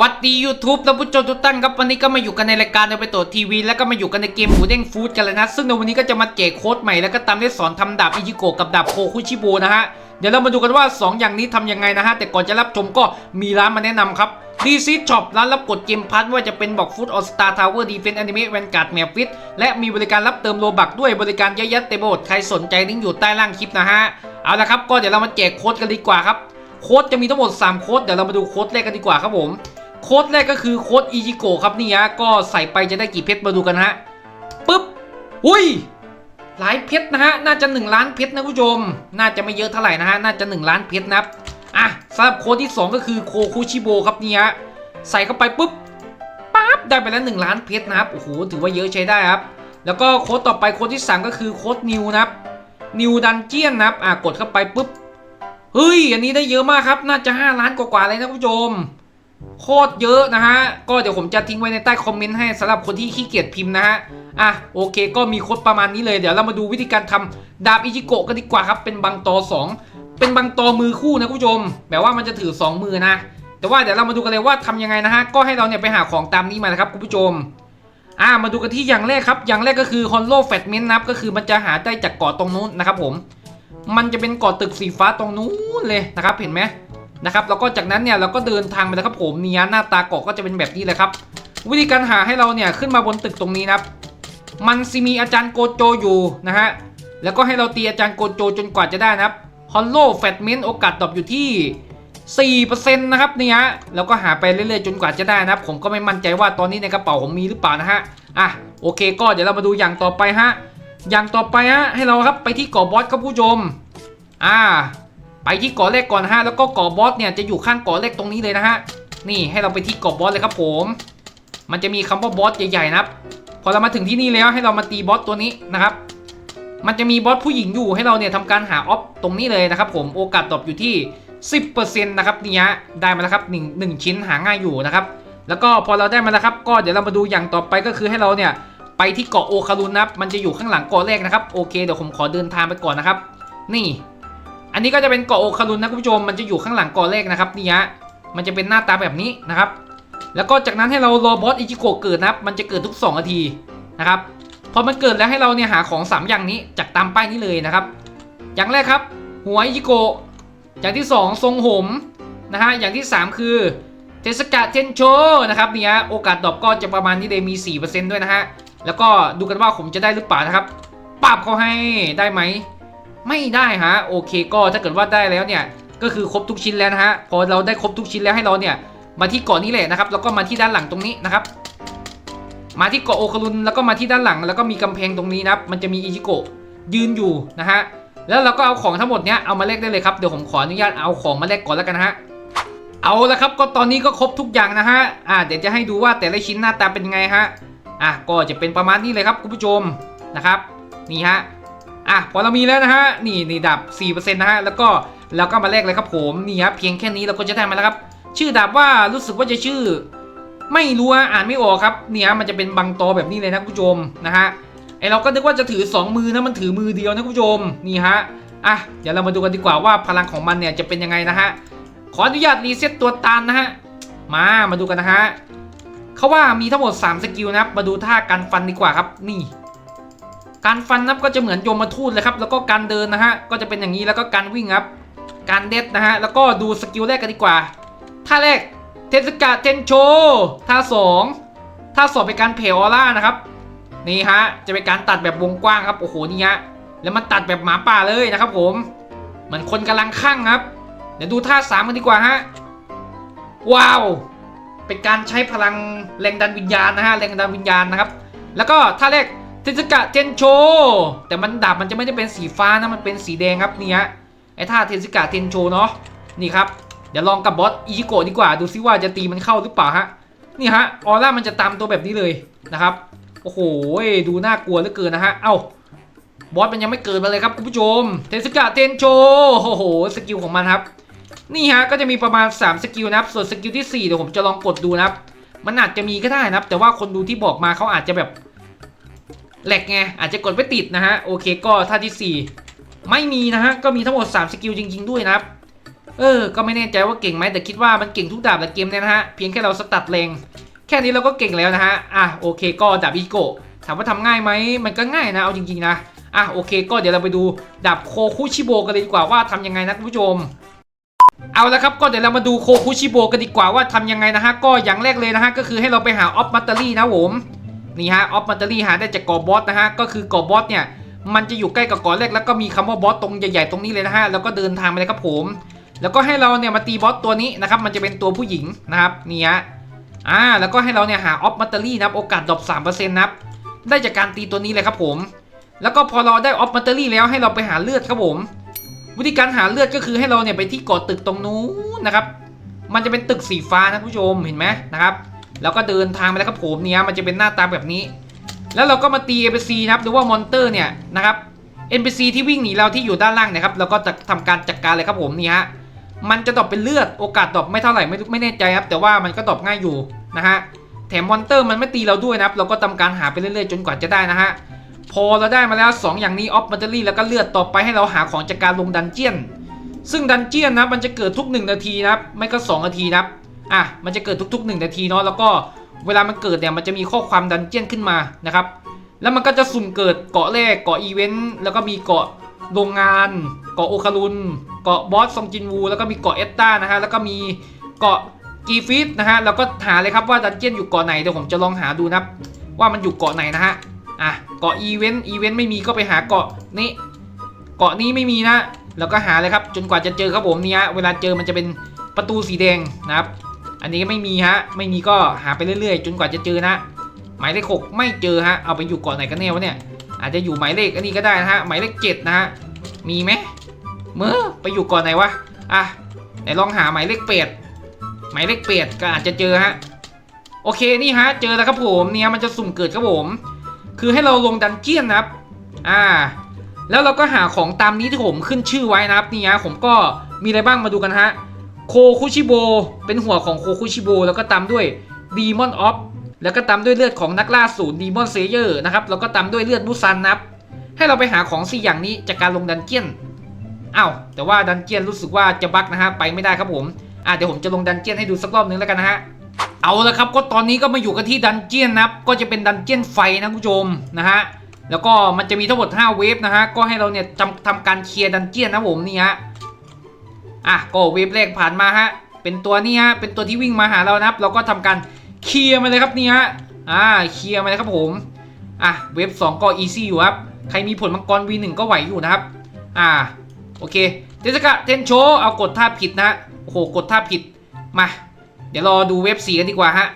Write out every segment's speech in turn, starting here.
วัดดี YouTube ท่านผู้ชมทุกท่านครับวันนี้ก็มาอยู่กันในรายการในไปตัวทีวี แล้วก็มาอยู่กันในเกมหมูเด้งฟู้ดกันเลยนะ ซึ่งในวันนี้ก็จะมาแจกโค้ดใหม่แล้วก็ตามได้สอนทำดาบอิจิโกะกับดาบโคคุชิโบนะฮะเดี๋ยวเรามาดูกันว่า 2 อย่างนี้ทำยังไงนะฮะ แต่ก่อนจะรับชมก็มีร้านมาแนะนำครับดีซีช็อปร้านรับกดเกมพัทว่าจะเป็นบอกฟุตออสตาทาวเวอร์ดีเฟนต์แอนิเมะแวนการ์ดแมปฟิตและมีบริการรับเติมโลบักด้วยบริการเยอะแยะเต็มไปหมดใครสนใจลิงก์อยู่ใต้ล่างคลิปนะฮะเอาละครับก็เดี๋ยวเรามาแจกโค้ดกันดีกว่าครับโค้ดจะมีทั้งหมด 3 โค้ดเดี๋ยวเรามาดูโค้ดแรกกันดีกว่าครับผม โค้ดแรกก็คือโค้ดอีจิโกะครับนี่ฮะก็ใส่ไปจะได้กี่เพชรมาดูกันฮะปึ๊บอุ้ยหลายเพชรนะฮะน่าจะ 1 ล้านเพชรนะคุณผู้ชม น่าจะไม่เยอะเท่าไหร่นะฮะน่าจะ 1 ล้านเพชรนะครับอะสำหรับโค้ดที่ 2 ก็คือโคคุชิโบครับนี่ฮะใส่เข้าไปปุ๊บปั๊บได้ไปแล้ว1ล้านเพชรนะครับโอ้โหถือว่าเยอะใช้ได้ครับแล้วก็โค้ดต่อไปโค้ดที่ 3 ก็คือโค้ดนิวนะครับนิวดันเจียนนะครับอะกดเข้าไปปุ๊บเฮ้ยอันนี้ได้เยอะมากครับน่าจะ 5 ล้านกว่าๆเลยนะคุณผู้ชม โคตรเยอะนะฮะ ก็เดี๋ยวผมจะทิ้งไว้ในใต้คอมเมนต์ให้สำหรับคนที่ขี้เกียจพิมพ์นะฮะ อะโอเค ก็มีโค้ดประมาณนี้เลย เดี๋ยวเรามาดูวิธีการทำดาบอิจิโกะกันดีกว่าครับ เป็นบังตอสองเป็นบังตอมือคู่นะคุณผู้ชม แบบว่ามันจะถือ 2 มือนะ แต่ว่าเดี๋ยวเรามาดูกันเลยว่าทำยังไงนะฮะ ก็ให้เราเนี่ยไปหาของตามนี้มานะครับคุณผู้ชม อ่ามาดูกันที่อย่างแรกครับ อย่างแรกก็คือฮอนโลแฟตเมนต์นะครับ ก็คือมันจะหาได้จากเกาะตรงนู้นนะครับผม มันจะเป็นเกาะตึกสีฟ้าตรงนู้นเลยนะครับ เห็นไหม นะครับแล้วก็จากนั้นเนี่ยเราก็เดินทางไปแล้วครับผมเนี่ยหน้าตาเกาะก็จะเป็นแบบนี้เลยครับวิธีการหาให้เราเนี่ยขึ้นมาบนตึกตรงนี้นะครับ มันซีมีอาจารย์โกโจอยู่นะฮะแล้วก็ให้เราตีอาจารย์โกโจจนกว่าจะได้นะครับฮอลโลแฟตเมนต์โอกาสตอบอยู่ที่4%นะครับเนี่ยฮะแล้วก็หาไปเรื่อยๆจนกว่าจะได้นะครับ ผมก็ไม่มั่นใจว่าตอนนี้ในกระเป๋าผมมีหรือเปล่านะฮะอะโอเคก็เดี๋ยวเรามาดูอย่างต่อไปฮะอย่างต่อไปฮะให้เราครับไปที่เกาะบอสครับผู้ชมอ่า ที่กาะแรกก่อนฮะแล้วก็กาะบอสเนี่ยจะอยู่ข้างกาะแรกตรงนี้เลยนะฮะนี่ให้เราไปที่กาะบอสเลยครับผม มันจะมีคำว่าบอสใหญ่ๆนะครับพอเรามาถึงที่นี่แล้วให้เรามาตีบอสตัวนี้นะครับ มันจะมีบอสผู้หญิงอยู่ให้เราเนี่ยทำการหาออฟตรงนี้เลยนะครับ ผมโอกาสตอบอยู่ที่ 10%นะครับนี่ฮะได้มาแล้วครับ1 1ชิ้นหาง่ายอยู่นะครับ แล้วก็พอเราได้มาแล้วครับ ก็เดี๋ยวเรามาดูอย่างต่อไปก็คือให้เราเนี่ยไปที่เกาะโอคารุนนะครับมันจะอยู่ข้างหลังเกาะแรกนะครับโอเคเดี๋ยวผมขอเดินทางไปก่อนนะครับ นี่ อันนี้ก็จะเป็นเกาะโอคารุนนะคุณผู้ชมมันจะอยู่ข้างหลังเกาะแรกนะครับนี่ฮะมันจะเป็นหน้าตาแบบนี้นะครับ แล้วก็จากนั้นให้เรารอบอสอิจิโกะเกิดนะครับ มันจะเกิดทุก2นาทีนะครับพอมันเกิดแล้วให้เราเนี่ยหาของ 3 อย่างนี้จากตามป้ายนี้เลยนะครับ อย่างแรกครับ หัวอิจิโกะอย่างที่ 2 ทรงผมนะฮะอย่างที่ 3 คือเทสกะเทนโชนะครับนี่ฮะโอกาสดรอปก็จะประมาณนี้เลยมี 4%ด้วยนะฮะแล้วก็ดูกันว่าผมจะได้หรือเปล่านะครับปรับเขาให้ได้ไหม ไม่ได้ฮะโอเคก็ถ้าเกิดว่าได้แล้วเนี่ยก็คือครบทุกชิ้นแล้วนะฮะพอเราได้ครบทุกชิ้นแล้วให้เราเนี่ยมาที่เกาะนี้แหละนะครับแล้วก็มาที่ด้านหลังตรงนี้นะครับ มาที่เกาะโอคารุนแล้วก็มาที่ด้านหลัง แล้วก็มีกำแพงตรงนี้นะครับมันจะมีอิจิโกะยืนอยู่นะฮะแล้วเราก็เอาของทั้งหมดเนี้ยเอามาแลกได้เลยครับเดี๋ยวผมขออนุญาตเอาของมาแลกก่อนแล้วกันนะฮะเอาละครับก็ตอนนี้ก็ครบทุกอย่างนะฮะอ่าเดี๋ยวจะให้ดูว่าแต่ละชิ้นหน้าตาเป็นไงฮะอะก็จะเป็นประมาณนี้เลยครับคุณผู้ชมนะครับนี่ฮะ อะพอเรามีแล้วนะฮะนี่นี่ดับ 4%นะฮะแล้วก็เราก็มาแลกเลยครับผมนี่ครับเพียงแค่นี้เราก็จะได้มาแล้วครับ ชื่อดับว่ารู้สึกว่าจะชื่อ ไม่รู้อะอ่านไม่ออกครับเนี่ยมันจะเป็นบังตอแบบนี้เลยนะคุณผู้ชมนะฮะไอเราก็นึกว่าจะถือ 2 มือนะมันถือมือเดียวนะคุณผู้ชมนี่ฮะอะเดี๋ยวเรามาดูกันดีกว่าว่าพลังของมันเนี่ยจะเป็นยังไงนะฮะขออนุญาตรีเซ็ตตัวตานนะฮะมามาดูกันนะฮะเขาว่ามีทั้งหมด 3 สกิลนะครับมาดูท่าการฟันดีกว่าครับนี่ การฟันนับก็จะเหมือนโยมทูตเลยครับ แล้วก็การเดินนะฮะ ก็จะเป็นอย่างนี้ แล้วก็การวิ่งครับ การเด็ดนะฮะ แล้วก็ดูสกิลแรกกันดีกว่า ท่าแรก เทสกาเทนโช ท่าสองท่าสองเป็นการเพลออร่านะครับ นี่ฮะ จะเป็นการตัดแบบวงกว้างครับ โอ้โห นี่ฮะ แล้วมันตัดแบบหมาป่าเลยนะครับผม เหมือนคนกำลังข้างครับ เดี๋ยวดูท่าสามกันดีกว่าฮะ ว้าว เป็นการใช้พลังแรงดันวิญญาณนะฮะ แรงดันวิญญาณนะครับ แล้วก็ท่าแรก เทสกะเทนโช แต่มันดาบมันจะไม่ได้เป็นสีฟ้านะ มันเป็นสีแดงครับนี่ฮะไอ้ท่าเทสกะเทนโชเนาะนี่ครับเดี๋ยวลองกับบอสอิจิโกะดีกว่าดูซิว่าจะตีมันเข้าหรือเปล่าฮะนี่ฮะออร่ามันจะตามตัวแบบนี้เลยนะครับโอ้โหดูน่ากลัวเหลือเกินนะฮะเอ้าบอสมันยังไม่เกิดมาเลยครับคุณผู้ชมเทสกะเทนโชโอ้โหสกิลของมันครับนี่ฮะก็จะมีประมาณ 3 สกิลนะครับส่วนสกิลที่4เดี๋ยวผมจะลองกดดูนะครับมันอาจจะมีก็ได้นะครับ แต่ว่าคนดูที่บอกมาเขาอาจจะแบบ แหลกไงอาจจะกดไม่ติดนะฮะโอเคก็ท่าที่ 4 ไม่มีนะฮะก็มีทั้งหมด 3 สกิลจริง ๆ ด้วยนะครับเออ ก็ไม่แน่ใจว่าเก่งไหมแต่คิดว่ามันเก่งทุกดาบแต่เกมเนี่ยนะฮะ เพียงแค่เราสตัดเลงแค่นี้เราก็เก่งแล้วนะฮะ อะโอเคก็ดาบอีโกะถามว่าทำง่ายไหม มันก็ง่ายนะ เอาจริง ๆ นะ อะโอเค ก็เดี๋ยวเราไปดูดาบโคคุชิโบกันเลยดีกว่าว่าทำยังไงนะคุณผู้ชม เอาละครับก็เดี๋ยวเรามาดูโคคุชิโบกันดีกว่าว่าทำยังไงนะฮะ ก็อย่างแรกเลยนะฮะก็คือให้เราไปหาออฟมัตเตอรี่นะผม นี่ฮะออฟมัตเตอรี่หาได้จากกอบอสนะฮะก็คือกอบอสเนี่ยมันจะอยู่ใกล้กับเกาะแรกแล้วก็มีคำว่าบอสตรงใหญ่ๆตรงนี้เลยนะฮะแล้วก็เดินทางไปเลยครับผม แล้วก็ให้เราเนี่ยมาตีบอสตัวนี้นะครับมันจะเป็นตัวผู้หญิงนะครับนี่ฮะอ่าแล้วก็ให้เราเนี่ยหาออฟมัตเตอรี่นะครับโอกาสดรอป3%นะครับได้จากการตีตัวนี้เลยครับผม แล้วก็พอเราได้ออฟมัตเตอรี่แล้วให้เราไปหาเลือดครับผม วิธีการหาเลือดก็คือให้เราเนี่ยไปที่กาะตึกตรงนู้นนะครับ มันจะเป็นตึกสีฟ้านะผู้ชมเห็นไหมนะครับ แล้วก็เดินทางไปแล้วครับผมเนี่ยมันจะเป็นหน้าตาแบบนี้ แล้วเราก็มาตี NPC นะครับหรือว่ามอนเตอร์เนี่ยนะครับ NPC ที่วิ่งหนีเราที่อยู่ด้านล่างนะครับเราก็จะทำการจัดการเลยครับผมนี่ฮะมันจะดรอปเป็นเลือดโอกาสดรอปไม่เท่าไหร่ไม่ไม่แน่ใจครับ แต่ว่ามันก็ดรอปง่ายอยู่นะฮะแถมมอนเตอร์มันไม่ตีเราด้วยนะครับ เราก็ทำการหาไปเรื่อยๆจนกว่าจะได้นะฮะพอเราได้มาแล้ว 2 อย่างนี้ออฟมัตเตอรี่แล้วก็เลือดต่อไปให้เราหาของจากการลงดันเจียน ซึ่งดันเจียนนะมันจะเกิดทุก 1 นาทีนะครับไม่ก็ 2 นาทีนะครับ อะมันจะเกิดทุกๆ 1 นาทีเนาะแล้วก็เวลามันเกิดเนี่ยมันจะมีข้อความดันเจี้ยนขึ้นมานะครับ แล้วมันก็จะสุ่มเกิดเกาะแรกเกาะอีเวนต์แล้วก็มีเกาะโรงงาน เกาะโอคารุนเกาะบอสซองจินวูแล้วก็มีเกาะเอตตานะฮะแล้วก็มีเกาะกีฟิตนะฮะแล้วก็หาเลยครับว่าดันเจี้ยนอยู่เกาะไหนเดี๋ยวผมจะลองหาดูนะครับว่ามันอยู่เกาะไหนนะฮะอะเกาะอีเวนต์อีเวนต์ไม่มีก็ไปหาเกาะนี้เกาะนี้ไม่มีนะ แล้วก็หาเลยครับจนกว่าจะเจอครับผมเนี่ยเวลาเจอมันจะเป็นประตูสีแดงนะครับ อันนี้ก็ไม่มีฮะ ไม่มีก็หาไปเรื่อยๆ จนกว่าจะเจอนะ หมายเลขหกไม่เจอฮะ เอาไปอยู่เกาะไหนกันแน่วะเนี่ย อาจจะอยู่หมายเลขอันนี้ก็ได้นะฮะ หมายเลขเจ็ดนะฮะ มีไหมเมื่อไปอยู่เกาะไหนวะ อะ ไหนลองหาหมายเลขแปดหมายเลขแปดก็อาจจะเจอฮะ โอเคนี่ฮะ เจอแล้วครับผมเนี่ยมันจะสุ่มเกิดครับผม คือให้เราลงดันเจียนนะครับ อ่า แล้วเราก็หาของตามนี้ที่ผมขึ้นชื่อไว้นะครับนี่ฮะผมก็มีอะไรบ้างมาดูกันฮะ โคคุชิโบเป็นหัวของโคคุชิโบแล้วก็ตามด้วยดีมอนออฟแล้วก็ตามด้วยเลือดของนักล่าศูนย์ดีมอนเซเยอร์นะครับแล้วก็ตามด้วยเลือดมุซันนับ ให้เราไปหาของสิอย่างนี้จากการลงดันเจียนอ้าวแต่ว่าดันเจียนรู้สึกว่าจะบั๊กนะฮะไปไม่ได้ครับผมอะเดี๋ยวผมจะลงดันเจียนให้ดูสักรอบนึงแล้วกันนะฮะเอาละครับก็ตอนนี้ก็มาอยู่กันที่ดันเจียนนะครับก็จะเป็นดันเจียนไฟนะคุณผู้ชมนะฮะแล้วก็มันจะมีทั้งหมด 5 เวฟนะฮะก็ให้เราเนี่ยทำทำการเคลียร์ดันเจียนนะผมนี่ฮะ อะก็เวฟแรกผ่านมาฮะ เป็นตัวนี้ฮะ เป็นตัวที่วิ่งมาหาเรานะครับ เราก็ทำการเคลียร์มาเลยครับนี่ฮะ อ่า เคลียร์มาเลยครับผม อะ เวฟ2ก็อีซี่อยู่ครับ ใครมีผลมังกร V1 ก็ไหวอยู่นะครับ อ่า โอเค เทสกะเทนโช เอากดท่าผิดนะโอ้โห กดท่าผิด มา เดี๋ยวรอดูเวฟ4กันดีกว่าฮะ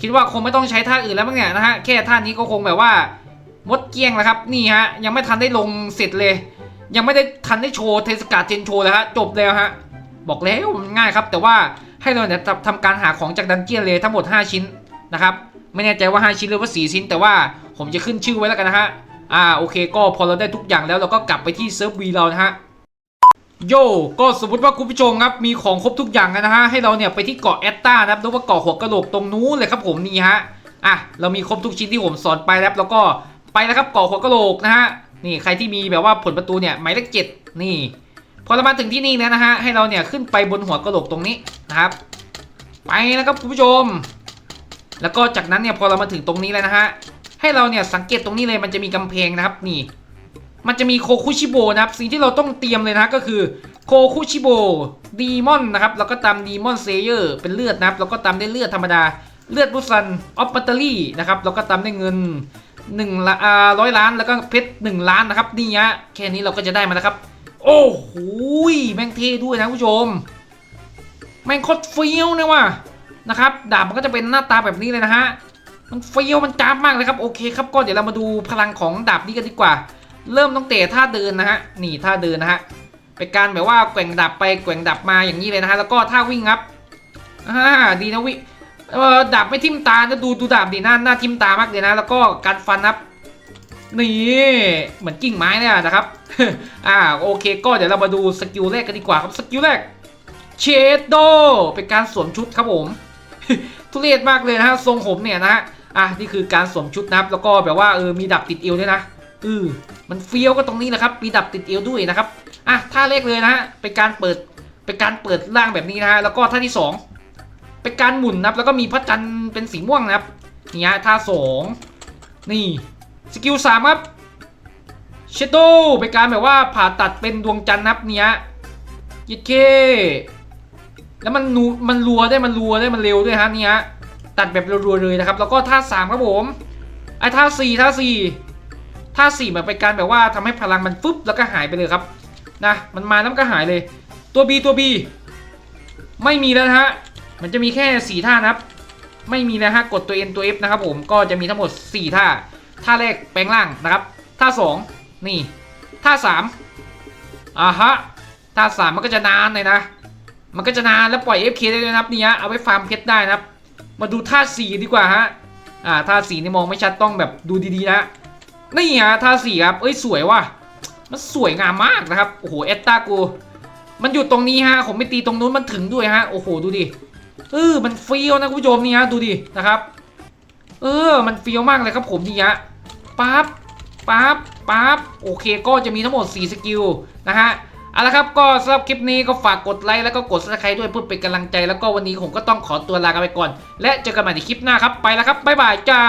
คิดว่าคงไม่ต้องใช้ท่าอื่นแล้วมั้งเนี่ยนะฮะ แค่ท่านี้ก็คงแบบว่ามดเกี้ยงแล้วครับ นี่ฮะ ยังไม่ทันได้ลงเสร็จเลย ยังไม่ได้ทันได้โชว์เทศกาลเจนโชว์เลยฮะจบแล้วฮะบอกแล้วมันง่ายครับ แต่ว่าให้เราเนี่ยทำการหาของจากดันเจียนเลยทั้งหมด 5 ชิ้นนะครับไม่แน่ใจว่า 5 ชิ้นหรือว่า 4 ชิ้น แต่ว่าผมจะขึ้นชื่อไว้แล้วกันนะฮะอ่าโอเค ก็พอเราได้ทุกอย่างแล้วเราก็กลับไปที่เซิร์ฟวีเรานะฮะโยก็สมมติว่าคุณผู้ชมครับมีของครบทุกอย่างนะฮะให้เราเนี่ยไปที่เกาะแอตตานะครับหรือว่าเกาะหัวกระโหลกตรงนู้นเลยครับผมนี่ฮะอะเรามีครบทุกชิ้นที่ผมสอนไปแล้วแล้วก็ไปแล้วครับเกาะหัวกระโหลกนะฮะ นี่ใครที่มีแบบว่าผลประตูเนี่ยหมายเลขเจ็ดนี่ พอเรามาถึงที่นี่แล้วนะฮะให้เราเนี่ยขึ้นไปบนหัวกระโหลกตรงนี้นะครับ ไปนะครับคุณผู้ชม แล้วก็จากนั้นเนี่ยพอเรามาถึงตรงนี้แล้วนะฮะให้เราเนี่ยสังเกตตรงนี้เลยมันจะมีกำแพงนะครับนี่ มันจะมีโคคุชิโบนะครับสิ่งที่เราต้องเตรียมเลยนะก็คือโคคุชิโบดีมอนนะครับแล้วก็ตามดีมอนเซเยอร์เป็นเลือดนะครับแล้วก็ตามด้เลือดธรรมดาเลือดบุซันออฟบัตเตอรี่นะครับแล้วก็ตามด้เงิน หนึ่งละอ่าร้อยล้านแล้วก็เพชรหนึ่งล้านนะครับนี่ฮะแค่นี้เราก็จะได้มาแล้วครับ โอ้โหแม่งเท่ด้วยนะผู้ชม แม่งโคตรเฟี้ยวเนี่ยว่ะนะครับดาบมันก็จะเป็นหน้าตาแบบนี้เลยนะฮะมันเฟี้ยวมันจ้าบมากเลยครับโอเคครับก็เดี๋ยวเรามาดูพลังของดาบนี้กันดีกว่า เริ่มตั้งแต่ท่าเดินนะฮะนี่ท่าเดินนะฮะเป็นการแบบว่าแกว่งดับไปแกว่งดับมาอย่างนี้เลยนะฮะแล้วก็ท่าวิ่งครับอ่าดีนะวิ เออดาบไม่ทิ่มตานะดูดูดาบดีหน้าหน้าทิ่มตามากเลยนะ แล้วก็การฟันนับนี่เหมือนกิ่งไม้เนี่ยนะครับ อ่าโอเค ก็เดี๋ยวเรามาดูสกิลแรกกันดีกว่าครับสกิลแรกเชดโดเป็นการสวมชุดครับผมทุเรศมากเลยนะฮะทรงผมเนี่ยนะฮะอะนี่คือการสวมชุดนะครับแล้วก็แบบว่าเออมีดับติดเอวด้วยนะเออมันเฟี้ยวก็ตรงนี้แหละครับ มีดับติดเอวด้วยนะครับอะท่าแรกเลยนะฮะเป็นการเปิดเป็นการเปิดร่างแบบนี้นะฮะแล้วก็ท่าที่สอง เป็นการหมุนนะครับแล้วก็มีพระจันทร์เป็นสีม่วงนะครับนี่ฮะท่าสองนี่สกิลสามครับเชโดเป็นการแบบว่าผ่าตัดเป็นดวงจันทร์นะครับเนี่ยยิดเค แล้วมันนูมันรัวได้มันรัวได้มันเร็วด้วยฮะเนี่ยตัดแบบรัวๆเลยนะครับ แล้วก็ท่าสามครับผมไอ้ท่าสี่ท่าสี่ท่าสี่มันเป็นการแบบว่าทำให้พลังมันฟึบแล้วก็หายไปเลยครับนะมันมาแล้วก็หายเลย ตัว B ตัว B ไม่มีแล้วฮะ มันจะมีแค่สี่ท่านะครับ ไม่มีแล้วฮะกดตัว N ตัว F นะครับผมก็จะมีทั้งหมด 4 ท่า ท่าแรกแปลงร่างนะครับ ท่า 2 นี่ ท่า 3อ่าฮะ ท่า 3 มันก็จะนานเลยนะ มันก็จะนานแล้วปล่อย FK ได้เลยนะครับเนี่ยเอาไว้ฟาร์มเพชรได้นะครับ มาดูท่า 4 ดีกว่าฮะ อ่า ท่า 4 นี่มองไม่ชัดต้องแบบดูดีๆนะ นี่ฮะท่า 4 ครับ เอ้ยสวยว่ะ มันสวยงามมากนะครับ โอ้โห เอตตากู มันอยู่ตรงนี้ฮะ ผมไม่ตีตรงนู้นมันถึงด้วยฮะ โอ้โห ดูดิ เออมันเฟี้ยวนะคุณผู้ชมนี่ฮะดูดินะครับ เออมันเฟี้ยวมากเลยครับผมนี่ฮะปั๊บปั๊บปั๊บโอเคก็จะมีทั้งหมด 4 สกิลนะฮะเอาละครับก็สำหรับคลิปนี้ก็ฝากกดไลค์แล้วก็กดซับสไครต์ด้วยเพื่อเป็นกำลังใจ แล้วก็วันนี้ผมก็ต้องขอตัวลากันไปก่อน และเจอกันใหม่ในคลิปหน้าครับไปแล้วครับบ๊ายบายจ้า